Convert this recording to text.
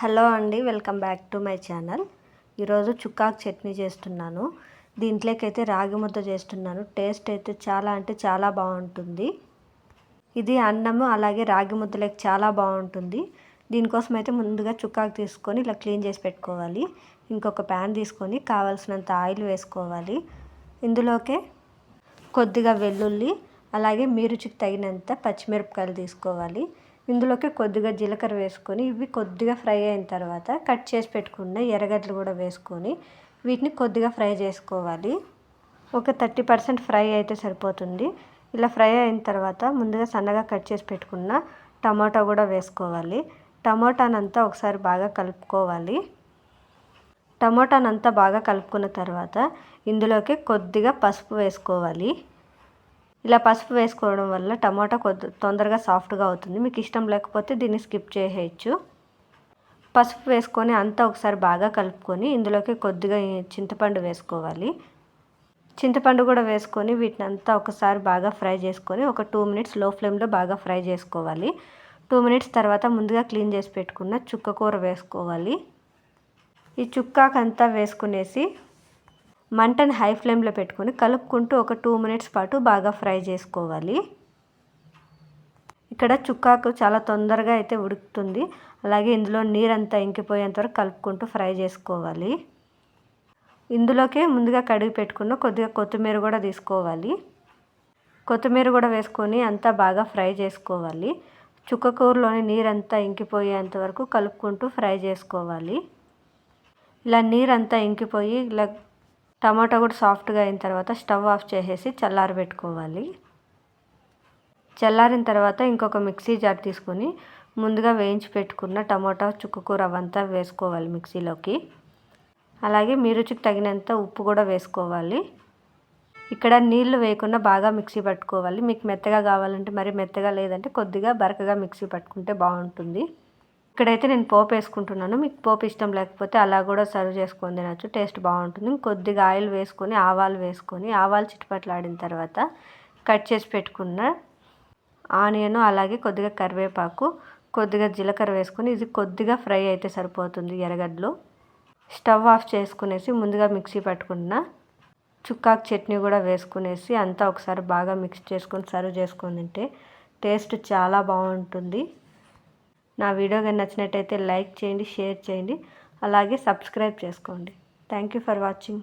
Hello అండి welcome back to my channel. ఈరోజు చుక్కాకు చట్నీ చేస్తున్నాను. దీంట్లోకైతే రాగి ముద్ద చేస్తున్నాను. టేస్ట్ అయితే చాలా అంటే చాలా బాగుంటుంది. ఇది అన్నము అలాగే రాగి ముద్దలోకి చాలా బాగుంటుంది. దీనికోసం అయితే ముందుగా చుక్కాకు తీసుకొని ఇలా క్లీన్ చేసి పెట్టుకోవాలి. ఇంకొక ప్యాన్ తీసుకొని కావాల్సినంత ఆయిల్ వేసుకోవాలి. ఇందులోకే కొద్దిగా వెల్లుల్లి అలాగే మీ రుచికి తగినంత పచ్చిమిరపకాయలు తీసుకోవాలి. ఇందులోకి కొద్దిగా జీలకర్ర వేసుకొని ఇవి కొద్దిగా ఫ్రై అయిన తర్వాత కట్ చేసి పెట్టుకున్న ఎర్రగడ్డలు కూడా వేసుకొని వీటిని కొద్దిగా ఫ్రై చేసుకోవాలి. ఒక థర్టీ పర్సెంట్ ఫ్రై అయితే సరిపోతుంది. ఇలా ఫ్రై అయిన తర్వాత ముందుగా సన్నగా కట్ చేసి పెట్టుకున్న టమాటా కూడా వేసుకోవాలి. టమాటానంతా ఒకసారి బాగా కలుపుకోవాలి. టమాటానంతా బాగా కలుపుకున్న తర్వాత ఇందులోకి కొద్దిగా పసుపు వేసుకోవాలి. ఇలా పసుపు వేసుకోవడం వల్ల టమాటా కొద్ది తొందరగా సాఫ్ట్గా అవుతుంది. మీకు ఇష్టం లేకపోతే దీన్ని స్కిప్ చేయవచ్చు పసుపు వేసుకొని అంతా ఒకసారి బాగా కలుపుకొని ఇందులోకి కొద్దిగా చింతపండు వేసుకోవాలి. చింతపండు కూడా వేసుకొని వీటిని అంతా ఒకసారి బాగా ఫ్రై చేసుకొని ఒక టూ మినిట్స్లో ఫ్లేమ్లో బాగా ఫ్రై చేసుకోవాలి. టూ మినిట్స్ తర్వాత ముందుగా క్లీన్ చేసి పెట్టుకున్న చుక్క కూర వేసుకోవాలి. ఈ చుక్కాకంతా వేసుకునేసి మంటని హై ఫ్లేమ్లో పెట్టుకొని కలుపుకుంటూ ఒక టూ మినిట్స్ పాటు బాగా ఫ్రై చేసుకోవాలి. ఇక్కడ చుక్కాకు చాలా తొందరగా అయితే ఉడుకుతుంది. అలాగే ఇందులో నీరంతా ఇంకిపోయేంత వరకు కలుపుకుంటూ ఫ్రై చేసుకోవాలి. ఇందులోకి ముందుగా కడిగి పెట్టుకున్న కొద్దిగా కొత్తిమీర కూడా తీసుకోవాలి. కొత్తిమీర కూడా వేసుకొని అంతా బాగా ఫ్రై చేసుకోవాలి. చుక్క కూరలోని నీరంతా ఇంకిపోయేంత వరకు కలుపుకుంటూ ఫ్రై చేసుకోవాలి. ఇలా నీరంతా ఇంకిపోయి ఇలా టమాటా కూడా సాఫ్ట్గా అయిన తర్వాత స్టవ్ ఆఫ్ చేసేసి చల్లారబెట్టుకోవాలి చల్లారిన తర్వాత ఇంకొక మిక్సీ జార్ తీసుకొని ముందుగా వేయించి పెట్టుకున్న టమాటా చుక్కకూర అవంతా వేసుకోవాలి మిక్సీలోకి. అలాగే మీ రుచికి తగినంత ఉప్పు కూడా వేసుకోవాలి. ఇక్కడ నీళ్ళు వేయకుండా బాగా మిక్సీ పట్టుకోవాలి. మీకు మెత్తగా కావాలంటే మరి మెత్తగా లేదంటే కొద్దిగా బరకగా మిక్సీ పట్టుకుంటే బాగుంటుంది. ఇక్కడైతే నేను పోపు వేసుకుంటున్నాను. మీకు పోపు ఇష్టం లేకపోతే అలా కూడా సర్వ్ చేసుకొని తినచ్చు. టేస్ట్ బాగుంటుంది. కొద్దిగా ఆయిల్ వేసుకొని ఆవాలు వేసుకొని ఆవాలు చిట్టుపట్లాడిన తర్వాత కట్ చేసి పెట్టుకున్న ఆనియన్ అలాగే కొద్దిగా కరివేపాకు కొద్దిగా జీలకర్ర వేసుకొని ఇది కొద్దిగా ఫ్రై అయితే సరిపోతుంది ఎర్రగడ్డలు. స్టవ్ ఆఫ్ చేసుకునేసి ముందుగా మిక్సీ పట్టుకున్న చుక్కాకు చట్నీ కూడా వేసుకునేసి అంతా ఒకసారి బాగా మిక్స్ చేసుకొని సర్వ్ చేసుకొని తింటే టేస్ట్ చాలా బాగుంటుంది. నా వీడియో కానీ నచ్చినట్టయితే లైక్ చేయండి షేర్ చేయండి. అలాగే సబ్స్క్రైబ్ చేసుకోండి. Thank you for watching